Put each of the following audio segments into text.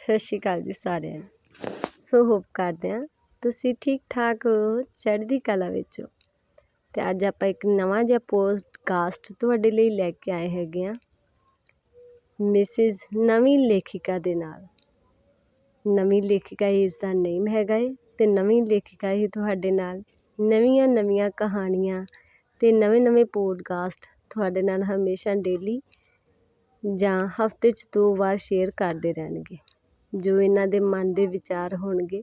ਸਤਿ ਸ਼੍ਰੀ ਅਕਾਲ ਜੀ ਸਾਰਿਆਂ ਨੂੰ। ਸੋ ਹੋਪ ਕਰਦੇ ਹਾਂ ਤੁਸੀਂ ਠੀਕ ਠਾਕ ਹੋ ਚੜ੍ਹਦੀ ਕਲਾ ਵਿੱਚ ਹੋ। ਤੇ ਅੱਜ ਆਪਾਂ ਇੱਕ ਨਵਾਂ ਜਿਹਾ ਪੋਡਕਾਸਟ ਤੁਹਾਡੇ ਲਈ ਲੈ ਕੇ ਆਏ ਹੈਗੇ ਆ ਮਿਸਿਸ ਨਵੀਂ ਲੇਖਿਕਾ ਦੇ ਨਾਲ। ਨਵੀਂ ਲੇਖਿਕਾ ਹੀ ਇਸ ਦਾ ਨੇਮ ਹੈਗਾ ਏ ਤੇ ਨਵੀਂ ਲੇਖਿਕਾ ਹੀ ਤੁਹਾਡੇ ਨਾਲ ਨਵੀਆਂ ਨਵੀਆਂ ਕਹਾਣੀਆਂ ਤੇ ਨਵੇਂ ਨਵੇਂ ਪੋਡਕਾਸਟ ਤੁਹਾਡੇ ਨਾਲ ਹਮੇਸ਼ਾ ਡੇਲੀ ਜਾਂ ਹਫ਼ਤੇ 'ਚ ਦੋ ਵਾਰ ਸ਼ੇਅਰ ਕਰਦੇ ਰਹਿਣਗੇ। ਜੋ ਇਹਨਾਂ ਦੇ ਮਨ ਦੇ ਵਿਚਾਰ ਹੋਣਗੇ,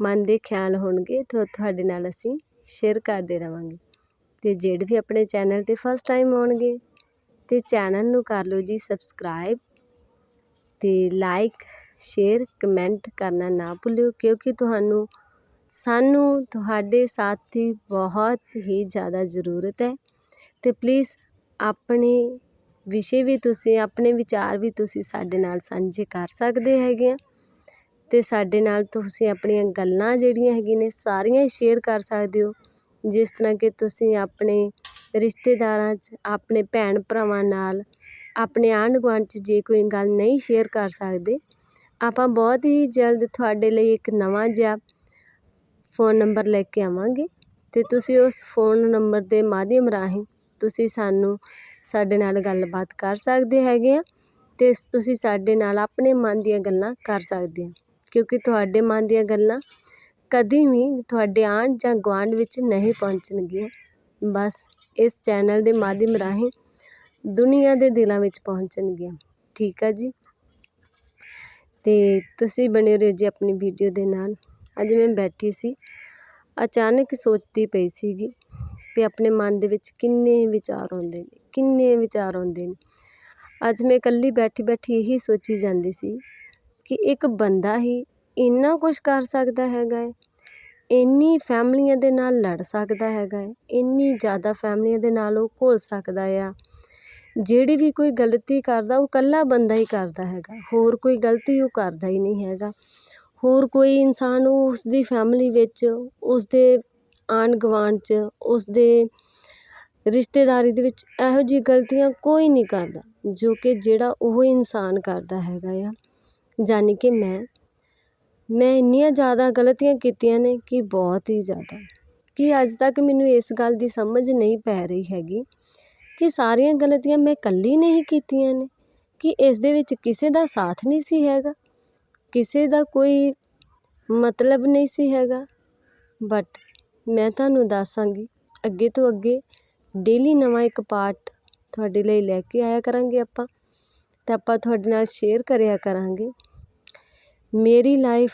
ਮਨ ਦੇ ਖਿਆਲ ਹੋਣਗੇ, ਤਾਂ ਤੁਹਾਡੇ ਨਾਲ ਅਸੀਂ ਸ਼ੇਅਰ ਕਰਦੇ ਰਹਾਂਗੇ ਅਤੇ ਜਿਹੜੇ ਵੀ ਆਪਣੇ ਚੈਨਲ ਤੇ ਫਸਟ ਟਾਈਮ ਆਉਣਗੇ ਅਤੇ ਚੈਨਲ ਨੂੰ ਕਰ ਲਓ ਜੀ ਸਬਸਕ੍ਰਾਈਬ ਅਤੇ ਲਾਈਕ ਸ਼ੇਅਰ ਕਮੈਂਟ ਕਰਨਾ ਨਾ ਭੁੱਲਿਓ, ਕਿਉਂਕਿ ਤੁਹਾਨੂੰ, ਸਾਨੂੰ ਤੁਹਾਡੇ ਸਾਥ ਦੀ ਬਹੁਤ ਹੀ ਜ਼ਿਆਦਾ ਜ਼ਰੂਰਤ ਹੈ। ਅਤੇ ਪਲੀਜ਼ ਆਪਣੇ ਵਿਸ਼ੇ ਵੀ ਤੁਸੀਂ, ਆਪਣੇ ਵਿਚਾਰ ਵੀ ਤੁਸੀਂ ਸਾਡੇ ਨਾਲ ਸਾਂਝੇ ਕਰ ਸਕਦੇ ਹੈਗੇ ਆ। ਅਤੇ ਸਾਡੇ ਨਾਲ ਤੁਸੀਂ ਆਪਣੀਆਂ ਗੱਲਾਂ ਜਿਹੜੀਆਂ ਹੈਗੀਆਂ ਨੇ, ਸਾਰੀਆਂ ਸ਼ੇਅਰ ਕਰ ਸਕਦੇ ਹੋ। ਜਿਸ ਤਰ੍ਹਾਂ ਕਿ ਤੁਸੀਂ ਆਪਣੇ ਰਿਸ਼ਤੇਦਾਰਾਂ 'ਚ, ਆਪਣੇ ਭੈਣ ਭਰਾਵਾਂ ਨਾਲ, ਆਪਣੇ ਆਂਢ ਗੁਆਂਢ 'ਚ ਜੇ ਕੋਈ ਗੱਲ ਨਹੀਂ ਸ਼ੇਅਰ ਕਰ ਸਕਦੇ, ਆਪਾਂ ਬਹੁਤ ਹੀ ਜਲਦ ਤੁਹਾਡੇ ਲਈ ਇੱਕ ਨਵਾਂ ਜਿਹਾ ਫੋਨ ਨੰਬਰ ਲੈ ਕੇ ਆਵਾਂਗੇ। ਅਤੇ ਤੁਸੀਂ ਉਸ ਫੋਨ ਨੰਬਰ ਦੇ ਮਾਧਿਅਮ ਰਾਹੀਂ ਤੁਸੀਂ ਸਾਨੂੰ ਸਾਡੇ ਨਾਲ ਗੱਲਬਾਤ ਕਰ ਸਕਦੇ ਹੈਗੇ ਆ ਅਤੇ ਤੁਸੀਂ ਸਾਡੇ ਨਾਲ ਆਪਣੇ ਮਨ ਦੀਆਂ ਗੱਲਾਂ ਕਰ ਸਕਦੇ ਆ। ਕਿਉਂਕਿ ਤੁਹਾਡੇ ਮਨ ਦੀਆਂ ਗੱਲਾਂ ਕਦੇ ਵੀ ਤੁਹਾਡੇ ਆਂਢ ਜਾਂ ਗੁਆਂਢ ਵਿੱਚ ਨਹੀਂ ਪਹੁੰਚਣਗੀਆਂ। ਬਸ ਇਸ ਚੈਨਲ ਦੇ ਮਾਧਿਅਮ ਰਾਹੀਂ ਦੁਨੀਆ ਦੇ ਦਿਲਾਂ ਵਿੱਚ ਪਹੁੰਚਣਗੀਆਂ। ਠੀਕ ਆ ਜੀ? ਅਤੇ ਤੁਸੀਂ ਬਣੇ ਰਹੋ ਜੀ ਆਪਣੀ ਵੀਡੀਓ ਦੇ ਨਾਲ। ਅੱਜ ਮੈਂ ਬੈਠੀ ਸੀ। ਅਚਾਨਕ ਸੋਚਦੀ ਪਈ ਸੀਗੀ ਕਿ ਆਪਣੇ ਮਨ ਦੇ ਵਿੱਚ ਕਿੰਨੇ ਵਿਚਾਰ ਆਉਂਦੇ ਨੇ, ਕਿੰਨੇ ਵਿਚਾਰ ਆਉਂਦੇ ਨੇ। ਅੱਜ ਮੈਂ ਇਕੱਲੀ ਬੈਠੀ ਬੈਠੀ ਇਹੀ ਸੋਚੀ ਜਾਂਦੀ ਸੀ ਕਿ ਇੱਕ ਬੰਦਾ ਹੀ ਇੰਨਾ ਕੁਛ ਕਰ ਸਕਦਾ ਹੈਗਾ ਹੈ, ਇੰਨੀ ਫੈਮਲੀਆਂ ਦੇ ਨਾਲ ਲੜ ਸਕਦਾ ਹੈਗਾ ਹੈ, ਇੰਨੀ ਜ਼ਿਆਦਾ ਫੈਮਲੀਆਂ ਦੇ ਨਾਲ ਉਹ ਘੁਲ ਸਕਦਾ ਆ। ਜਿਹੜੀ ਵੀ ਕੋਈ ਗਲਤੀ ਕਰਦਾ, ਉਹ ਇਕੱਲਾ ਬੰਦਾ ਹੀ ਕਰਦਾ ਹੈਗਾ, ਹੋਰ ਕੋਈ ਗਲਤੀ ਉਹ ਕਰਦਾ ਹੀ ਨਹੀਂ ਹੈਗਾ। ਹੋਰ ਕੋਈ ਇਨਸਾਨ ਉਸ ਦੀ ਫੈਮਲੀ ਵਿੱਚ, ਉਸਦੇ ਆਂਢ ਗੁਆਂਢ 'ਚ ਉਸਦੇ ਰਿਸ਼ਤੇਦਾਰੀ ਦੇ ਵਿੱਚ ਇਹੋ ਜਿਹੀ ਗਲਤੀਆਂ ਕੋਈ ਨਹੀਂ ਕਰਦਾ, ਜੋ ਕਿ ਜਿਹੜਾ ਉਹ ਇਨਸਾਨ ਕਰਦਾ ਹੈਗਾ ਆ। ਜਾਨੀ ਕਿ ਮੈਂ ਮੈਂ ਇੰਨੀਆਂ ਜ਼ਿਆਦਾ ਗਲਤੀਆਂ ਕੀਤੀਆਂ ਨੇ ਕਿ ਬਹੁਤ ਹੀ ਜ਼ਿਆਦਾ। ਕਿ ਅੱਜ ਤੱਕ ਮੈਨੂੰ ਇਸ ਗੱਲ ਦੀ ਸਮਝ ਨਹੀਂ ਪੈ ਰਹੀ ਹੈਗੀ ਕਿ ਸਾਰੀਆਂ ਗਲਤੀਆਂ ਮੈਂ ਇਕੱਲੀ ਨੇ ਹੀ ਕੀਤੀਆਂ ਨੇ, ਕਿ ਇਸ ਦੇ ਵਿੱਚ ਕਿਸੇ ਦਾ ਸਾਥ ਨਹੀਂ ਸੀ ਹੈਗਾ, ਕਿਸੇ ਦਾ ਕੋਈ ਮਤਲਬ ਨਹੀਂ ਸੀ ਹੈਗਾ। ਬਟ ਮੈਂ ਤੁਹਾਨੂੰ ਦੱਸਾਂਗੀ, ਅੱਗੇ ਤੋਂ ਅੱਗੇ ਡੇਲੀ ਨਵਾਂ ਇੱਕ ਪਾਰਟ ਤੁਹਾਡੇ ਲਈ ਲੈ ਕੇ ਆਇਆ ਕਰਾਂਗੇ ਆਪਾਂ ਅਤੇ ਆਪਾਂ ਤੁਹਾਡੇ ਨਾਲ ਸ਼ੇਅਰ ਕਰਿਆ ਕਰਾਂਗੇ। ਮੇਰੀ ਲਾਈਫ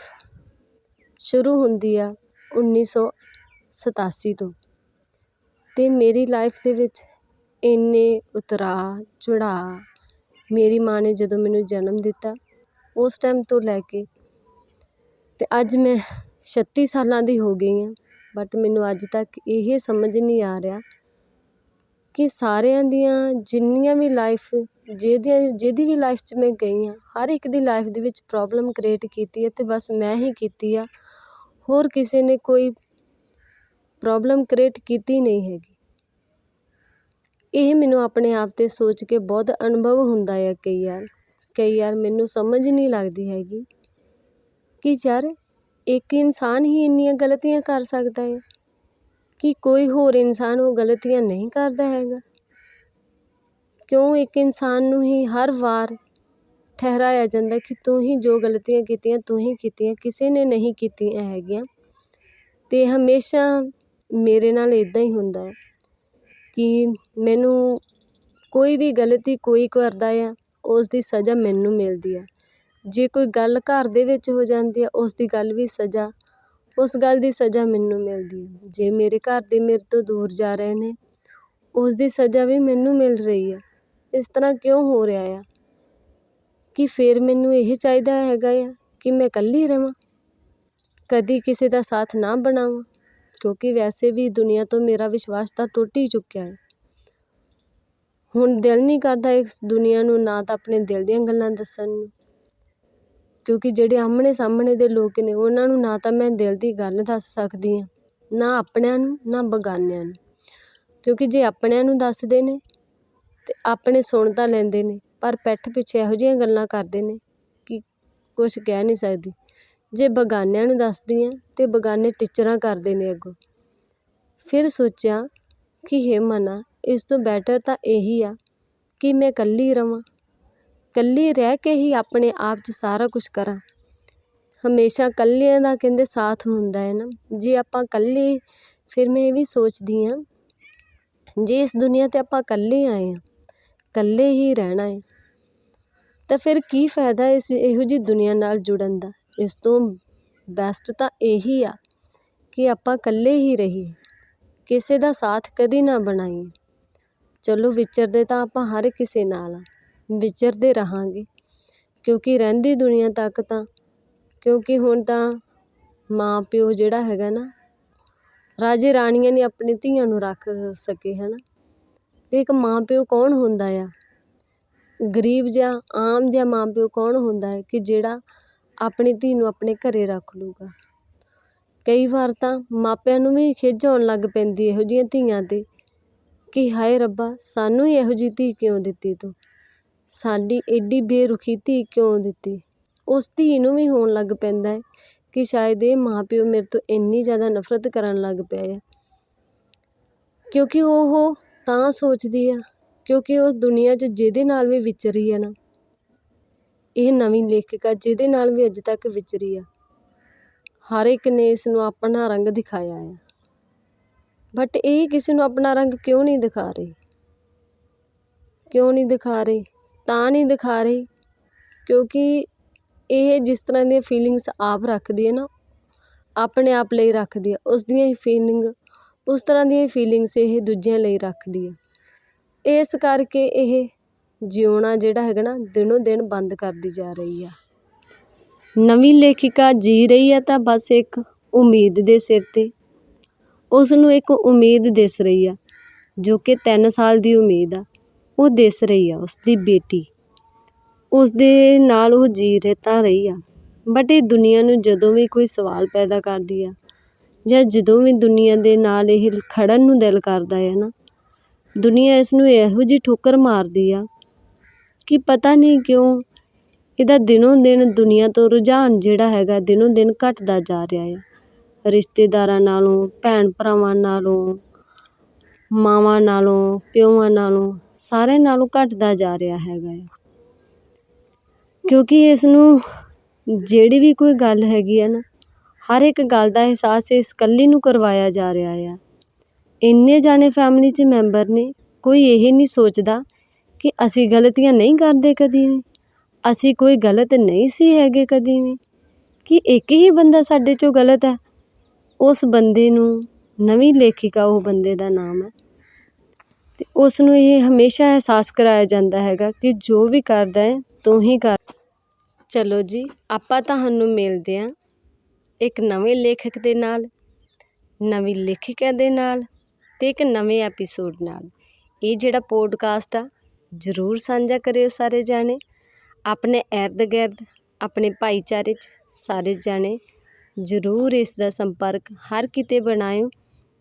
ਸ਼ੁਰੂ ਹੁੰਦੀ ਆ 1987 ਤੋਂ ਅਤੇ ਮੇਰੀ ਲਾਈਫ ਦੇ ਵਿੱਚ ਇੰਨੇ ਉਤਰਾਅ ਚੜਾ ਮੇਰੀ ਮਾਂ ਨੇ ਜਦੋਂ ਮੈਨੂੰ ਜਨਮ ਦਿੱਤਾ ਉਸ ਟਾਈਮ ਤੋਂ ਲੈ ਕੇ ਅਤੇ ਅੱਜ ਮੈਂ 36 ਸਾਲਾਂ ਦੀ ਹੋ ਗਈ ਹਾਂ ਬਟ ਮੈਨੂੰ ਅੱਜ ਤੱਕ ਇਹ ਸਮਝ ਨਹੀਂ ਆ ਰਿਹਾ ਕਿ ਸਾਰਿਆਂ ਦੀਆਂ ਜਿੰਨੀਆਂ ਵੀ ਲਾਈਫ ਜਿਹਦੀਆਂ, ਜਿਹਦੀ ਵੀ ਲਾਈਫ 'ਚ ਮੈਂ ਗਈ ਹਾਂ, ਹਰ ਇੱਕ ਦੀ ਲਾਈਫ ਦੇ ਵਿੱਚ ਪ੍ਰੋਬਲਮ ਕ੍ਰੀਏਟ ਕੀਤੀ ਹੈ ਅਤੇ ਬਸ ਮੈਂ ਹੀ ਕੀਤੀ ਆ। ਹੋਰ ਕਿਸੇ ਨੇ ਕੋਈ ਪ੍ਰੋਬਲਮ ਕ੍ਰੀਏਟ ਕੀਤੀ ਨਹੀਂ ਹੈਗੀ। ਇਹ ਮੈਨੂੰ ਆਪਣੇ ਆਪ ਤੇ ਸੋਚ ਕੇ ਬਹੁਤ ਅਨੁਭਵ ਹੁੰਦਾ ਹੈ ਕਈ ਵਾਰ ਕਈ ਵਾਰ ਮੈਨੂੰ ਸਮਝ ਨਹੀਂ ਲੱਗਦੀ ਹੈਗੀ ਕਿ ਯਾਰ ਇੱਕ ਇਨਸਾਨ ਹੀ ਇੰਨੀਆਂ ਗਲਤੀਆਂ ਕਰ ਸਕਦਾ ਹੈ ਕਿ ਕੋਈ ਹੋਰ ਇਨਸਾਨ ਉਹ ਗਲਤੀਆਂ ਨਹੀਂ ਕਰਦਾ ਹੈਗਾ। ਕਿਉਂ ਇੱਕ ਇਨਸਾਨ ਨੂੰ ਹੀ ਹਰ ਵਾਰ ਠਹਿਰਾਇਆ ਜਾਂਦਾ ਕਿ ਤੂੰ ਹੀ ਜੋ ਗਲਤੀਆਂ ਕੀਤੀਆਂ, ਤੂੰ ਹੀ ਕੀਤੀਆਂ, ਕਿਸੇ ਨੇ ਨਹੀਂ ਕੀਤੀਆਂ ਹੈਗੀਆਂ। ਅਤੇ ਹਮੇਸ਼ਾ ਮੇਰੇ ਨਾਲ ਇੱਦਾਂ ਹੀ ਹੁੰਦਾ ਹੈ ਕਿ ਮੈਨੂੰ ਕੋਈ ਵੀ ਗਲਤੀ ਕੋਈ ਕਰਦਾ ਆ, ਉਸ ਦੀ ਸਜ਼ਾ ਮੈਨੂੰ ਮਿਲਦੀ ਆ। ਜੇ ਕੋਈ ਗੱਲ ਘਰ ਦੇ ਵਿੱਚ ਹੋ ਜਾਂਦੀ ਆ, ਉਸ ਦੀ ਗੱਲ ਵੀ ਸਜ਼ਾ। ਉਸ ਗੱਲ ਦੀ ਸਜ਼ਾ ਮੈਨੂੰ ਮਿਲਦੀ ਹੈ ਜੇ ਮੇਰੇ ਘਰ ਦੇ ਮੇਰੇ ਤੋਂ ਦੂਰ ਜਾ ਰਹੇ ਨੇ, ਉਸ ਦੀ ਸਜ਼ਾ ਵੀ ਮੈਨੂੰ ਮਿਲ ਰਹੀ ਆ। ਇਸ ਤਰ੍ਹਾਂ ਕਿਉਂ ਹੋ ਰਿਹਾ ਆ? ਕਿ ਫਿਰ ਮੈਨੂੰ ਇਹ ਚਾਹੀਦਾ ਹੈਗਾ ਆ ਕਿ ਮੈਂ ਇਕੱਲੀ ਰਵਾਂ? ਕਦੀ ਕਿਸੇ ਦਾ ਸਾਥ ਨਾ ਬਣਾਵਾਂ? ਕਿਉਂਕਿ ਵੈਸੇ ਵੀ ਦੁਨੀਆ ਤੋਂ ਮੇਰਾ ਵਿਸ਼ਵਾਸ ਤਾਂ ਟੁੱਟ ਹੀ ਚੁੱਕਿਆ ਹੈ ਹੁਣ ਦਿਲ ਨਹੀਂ ਕਰਦਾ ਇਸ ਦੁਨੀਆ ਨੂੰ ਨਾ ਤਾਂ ਆਪਣੇ ਦਿਲ ਦੀਆਂ ਗੱਲਾਂ ਦੱਸਣ ਨੂੰ। ਕਿਉਂਕਿ ਜਿਹੜੇ ਆਮਣੇ ਸਾਹਮਣੇ ਦੇ ਲੋਕ ਨੇ, ਉਹਨਾਂ ਨੂੰ ਨਾ ਤਾਂ ਮੈਂ ਦਿਲ ਦੀ ਗੱਲ ਦੱਸ ਸਕਦੀ ਹਾਂ, ਨਾ ਆਪਣਿਆਂ ਨੂੰ, ਨਾ ਬਗਾਨਿਆਂ ਨੂੰ। ਕਿਉਂਕਿ ਜੇ ਆਪਣਿਆਂ ਨੂੰ ਦੱਸਦੇ ਨੇ ਤੇ ਆਪਣੇ ਸੁਣ ਤਾਂ ਲੈਂਦੇ ਨੇ, ਪਰ ਪਿੱਠ ਪਿੱਛੇ ਇਹੋ ਜਿਹੀਆਂ ਗੱਲਾਂ ਕਰਦੇ ਨੇ ਕਿ ਕੁਛ ਕਹਿ ਨਹੀਂ ਸਕਦੀ। ਜੇ ਬਗਾਨਿਆਂ ਨੂੰ ਦੱਸਦੀ ਹਾਂ ਤਾਂ ਬਗਾਨੇ ਟੀਚਰਾਂ ਕਰਦੇ ਨੇ ਅੱਗੋਂ। ਫਿਰ ਸੋਚਿਆ ਕਿ ਹੇ ਮਨਾ, ਇਸ ਤੋਂ ਬੈਟਰ ਤਾਂ ਇਹੀ ਆ ਕਿ ਮੈਂ ਇਕੱਲੀ ਰਵਾਂ। ਇਕੱਲੀ ਰਹਿ ਕੇ ਹੀ ਆਪਣੇ ਆਪ 'ਚ ਸਾਰਾ ਕੁਛ ਕਰਾਂ। ਹਮੇਸ਼ਾ ਇਕੱਲਿਆਂ ਦਾ ਕਹਿੰਦੇ ਸਾਥ ਹੁੰਦਾ ਹੈ ਨਾ। ਜੇ ਆਪਾਂ ਇਕੱਲੇ, ਫਿਰ ਮੈਂ ਇਹ ਵੀ ਸੋਚਦੀ ਹਾਂ, ਜੇ ਇਸ ਦੁਨੀਆ 'ਤੇ ਆਪਾਂ ਇਕੱਲੇ ਆਏ ਹਾਂ, ਇਕੱਲੇ ਹੀ ਰਹਿਣਾ ਹੈ, ਤਾਂ ਫਿਰ ਕੀ ਫਾਇਦਾ ਇਸ ਇਹੋ ਜਿਹੀ ਦੁਨੀਆ ਨਾਲ ਜੁੜਨ ਦਾ? ਇਸ ਤੋਂ ਬੈਸਟ ਤਾਂ ਇਹੀ ਆ ਕਿ ਆਪਾਂ ਇਕੱਲੇ ਹੀ ਰਹੀਏ। ਕਿਸੇ ਦਾ ਸਾਥ ਕਦੇ ਨਾ ਬਣਾਈਏ। ਚਲੋ ਵਿਚਰਦੇ ਤਾਂ ਆਪਾਂ ਹਰ ਕਿਸੇ ਨਾਲ ਆ। ਵਿਚਰਦੇ ਰਹਾਂਗੇ। ਕਿਉਂਕਿ ਰਹਿੰਦੀ ਦੁਨੀਆ ਤੱਕ ਤਾਂ, ਕਿਉਂਕਿ ਹੁਣ ਤਾਂ ਮਾਂ ਪਿਓ ਜਿਹੜਾ ਹੈਗਾ ਨਾ, ਰਾਜੇ ਰਾਣੀਆਂ ਨੇ ਆਪਣੀ ਧੀਆਂ ਨੂੰ ਰੱਖ ਸਕੇ ਹੈ ਨਾ ਅਤੇ ਇੱਕ ਮਾਂ ਪਿਓ ਕੌਣ ਹੁੰਦਾ ਆ? ਗਰੀਬ ਜਿਹਾ ਆਮ ਜਿਹਾ ਮਾਂ ਪਿਓ ਕੌਣ ਹੁੰਦਾ ਹੈ ਕਿ ਜਿਹੜਾ ਆਪਣੀ ਧੀ ਨੂੰ ਆਪਣੇ ਘਰੇ ਰੱਖ ਲੂਗਾ ਕਈ ਵਾਰ ਤਾਂ ਮਾਪਿਆਂ ਨੂੰ ਵੀ ਖਿਝ ਆਉਣ ਲੱਗ ਪੈਂਦੀ ਇਹੋ ਜਿਹੀਆਂ ਧੀਆਂ ਤੇ, ਕਿ ਹਾਏ ਰੱਬਾ, ਸਾਨੂੰ ਹੀ ਇਹੋ ਜਿਹੀ ਧੀ ਕਿਉਂ ਦਿੱਤੀ ਤੂੰ? ਸਾਡੀ ਐਡੀ ਬੇਰੁਖੀ ਧੀ ਕਿਉਂ ਦਿੱਤੀ? ਉਸ ਧੀ ਨੂੰ ਵੀ ਹੋਣ ਲੱਗ ਪੈਂਦਾ ਹੈ ਕਿ ਸ਼ਾਇਦ ਇਹ ਮਾਂ ਪਿਓ ਮੇਰੇ ਤੋਂ ਇੰਨੀ ਜ਼ਿਆਦਾ ਨਫ਼ਰਤ ਕਰਨ ਲੱਗ ਪਏ ਆ ਕਿਉਂਕਿ ਉਹ ਤਾਂ ਸੋਚਦੀ ਆ, ਕਿਉਂਕਿ ਉਸ ਦੁਨੀਆ 'ਚ ਜਿਹਦੇ ਨਾਲ ਵੀ ਵਿਚਰੀ ਆ ਨਾ, ਇਹ ਨਵੀਂ ਲੇਖਿਕਾ ਜਿਹਦੇ ਨਾਲ ਵੀ ਅੱਜ ਤੱਕ ਵਿਚਰੀ ਆ। ਹਰ ਇੱਕ ਨੇ ਇਸ ਨੂੰ ਆਪਣਾ ਰੰਗ ਦਿਖਾਇਆ ਆ। ਬਟ ਇਹ ਕਿਸੇ ਨੂੰ ਆਪਣਾ ਰੰਗ ਕਿਉਂ ਨਹੀਂ ਦਿਖਾ ਰਹੀ? ਕਿਉਂ ਨਹੀਂ ਦਿਖਾ ਰਹੀ? ਤਾਂ ਨਹੀਂ ਦਿਖਾ ਰਹੀ, ਕਿਉਂਕਿ ਇਹ ਜਿਸ ਤਰ੍ਹਾਂ ਦੀਆਂ ਫੀਲਿੰਗਸ ਆਪ ਰੱਖਦੀ ਹੈ ਨਾ, ਆਪਣੇ ਆਪ ਲਈ ਰੱਖਦੀ ਹੈ। ਉਸ ਦੀਆਂ ਹੀ ਫੀਲਿੰਗ ਉਸ ਤਰ੍ਹਾਂ ਦੀਆਂ ਫੀਲਿੰਗਸ ਇਹ ਦੂਜਿਆਂ ਲਈ ਰੱਖਦੀ ਹੈ। ਇਸ ਕਰਕੇ ਇਹ ਜਿਉਣਾ ਜਿਹੜਾ ਹੈਗਾ ਨਾ, ਦਿਨੋਂ ਦਿਨ ਬੰਦ ਕਰਦੀ ਜਾ ਰਹੀ ਆ। ਨਵੀਂ ਲੇਖਿਕਾ ਜੀ ਰਹੀ ਆ ਤਾਂ ਬਸ ਇੱਕ ਉਮੀਦ ਦੇ ਸਿਰ ਤੇ। ਉਸ ਨੂੰ ਇੱਕ ਉਮੀਦ ਦਿਸ ਰਹੀ ਆ, ਜੋ ਕਿ 3 ਸਾਲ ਦੀ ਉਮੀਦ ਆ। ਉਹ ਦਿਸ ਰਹੀ ਆ, ਉਸਦੀ ਬੇਟੀ। ਉਸਦੇ ਨਾਲ ਉਹ ਜੀ ਤਾਂ ਰਹੀ ਆ। ਬਟ ਇਹ ਦੁਨੀਆ ਨੂੰ ਜਦੋਂ ਵੀ ਕੋਈ ਸਵਾਲ ਪੈਦਾ ਕਰਦੀ ਆ ਜਾਂ ਜਦੋਂ ਵੀ ਦੁਨੀਆ ਦੇ ਨਾਲ ਇਹ ਖੜਨ ਨੂੰ ਦਿਲ ਕਰਦਾ ਹੈ ਨਾ, ਦੁਨੀਆ ਇਸ ਨੂੰ ਇਹੋ ਜਿਹੀ ਠੋਕਰ ਮਾਰਦੀ ਆ ਕਿ ਪਤਾ ਨਹੀਂ ਕਿਉਂ ਇਹਦਾ ਦਿਨੋਂ ਦਿਨ ਦੁਨੀਆ ਤੋਂ ਰੁਝਾਨ ਜਿਹੜਾ ਹੈਗਾ ਦਿਨੋਂ ਦਿਨ ਘਟਦਾ ਜਾ ਰਿਹਾ ਹੈ ਰਿਸ਼ਤੇਦਾਰਾਂ ਨਾਲੋਂ ਭੈਣ ਭਰਾਵਾਂ ਨਾਲੋਂ, ਮਾਵਾਂ ਨਾਲੋਂ ਪਿਓਾਂ ਨਾਲੋਂ ਸਾਰਿਆਂ ਨਾਲੋਂ ਘਟਦਾ ਜਾ ਰਿਹਾ ਹੈਗਾ ਆ। ਕਿਉਂਕਿ ਇਸ ਨੂੰ ਜਿਹੜੀ ਵੀ ਕੋਈ ਗੱਲ ਹੈਗੀ ਆ ਨਾ, ਹਰ ਇੱਕ ਗੱਲ ਦਾ ਅਹਿਸਾਸ ਇਸ ਇਕੱਲੀ ਨੂੰ ਕਰਵਾਇਆ ਜਾ ਰਿਹਾ ਆ। ਇੰਨੇ ਜਾਣੇ ਫੈਮਿਲੀ 'ਚ ਮੈਂਬਰ ਨੇ, ਕੋਈ ਇਹ ਨਹੀਂ ਸੋਚਦਾ ਕਿ ਅਸੀਂ ਗਲਤੀਆਂ ਨਹੀਂ ਕਰਦੇ ਕਦੀ ਵੀ। ਅਸੀਂ ਕੋਈ ਗਲਤ ਨਹੀਂ ਸੀ ਹੈਗੇ ਕਦੀ ਵੀ। ਕਿ ਇੱਕ ਹੀ ਬੰਦਾ ਸਾਡੇ 'ਚੋਂ ਗਲਤ ਹੈ ਉਸ ਬੰਦੇ ਨੂੰ ਨਵੀਂ ਲੇਖਿਕਾ, ਉਹ ਬੰਦੇ ਦਾ ਨਾਮ ਹੈ ਅਤੇ ਉਸ ਨੂੰ ਇਹ ਹਮੇਸ਼ਾ ਅਹਿਸਾਸ ਕਰਾਇਆ ਜਾਂਦਾ ਹੈਗਾ ਕਿ ਜੋ ਵੀ ਕਰਦਾ ਹੈ, ਤੂੰ ਹੀ ਕਰ। ਚਲੋ ਜੀ, ਆਪਾਂ ਤੁਹਾਨੂੰ ਮਿਲਦੇ ਹਾਂ ਇੱਕ ਨਵੇਂ ਲੇਖਕ ਦੇ ਨਾਲ, ਨਵੀਂ ਲੇਖਿਕਾ ਦੇ ਨਾਲ ਅਤੇ ਇੱਕ ਨਵੇਂ ਐਪੀਸੋਡ ਨਾਲ। ਇਹ ਜਿਹੜਾ ਪੋਡਕਾਸਟ ਆ, ਜ਼ਰੂਰ ਸਾਂਝਾ ਕਰਿਓ ਸਾਰੇ ਜਾਣੇ। ਆਪਣੇ ਇਰਦ ਗਿਰਦ, ਆਪਣੇ ਭਾਈਚਾਰੇ 'ਚ ਸਾਰੇ ਜਾਣੇ ਜ਼ਰੂਰ ਇਸ ਦਾ ਸੰਪਰਕ ਹਰ ਕਿਤੇ ਬਣਾਇਓ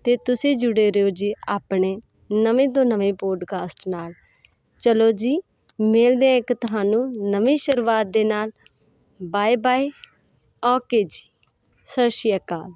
ਤੇ ਤੁਸੀਂ ਜੁੜੇ ਰਹੋ ਜੀ ਆਪਣੇ ਨਵੇਂ ਤੋਂ ਨਵੇਂ ਪੋਡਕਾਸਟ ਨਾਲ। ਚਲੋ ਜੀ, ਮਿਲਦੇ ਹਾਂ ਇੱਕ ਤੁਹਾਨੂੰ ਨਵੀਂ ਸ਼ੁਰੂਆਤ ਦੇ ਨਾਲ। ਬਾਏ ਬਾਏ ਓਕੇ ਜੀ। ਸਤਿ ਸ਼੍ਰੀ ਅਕਾਲ।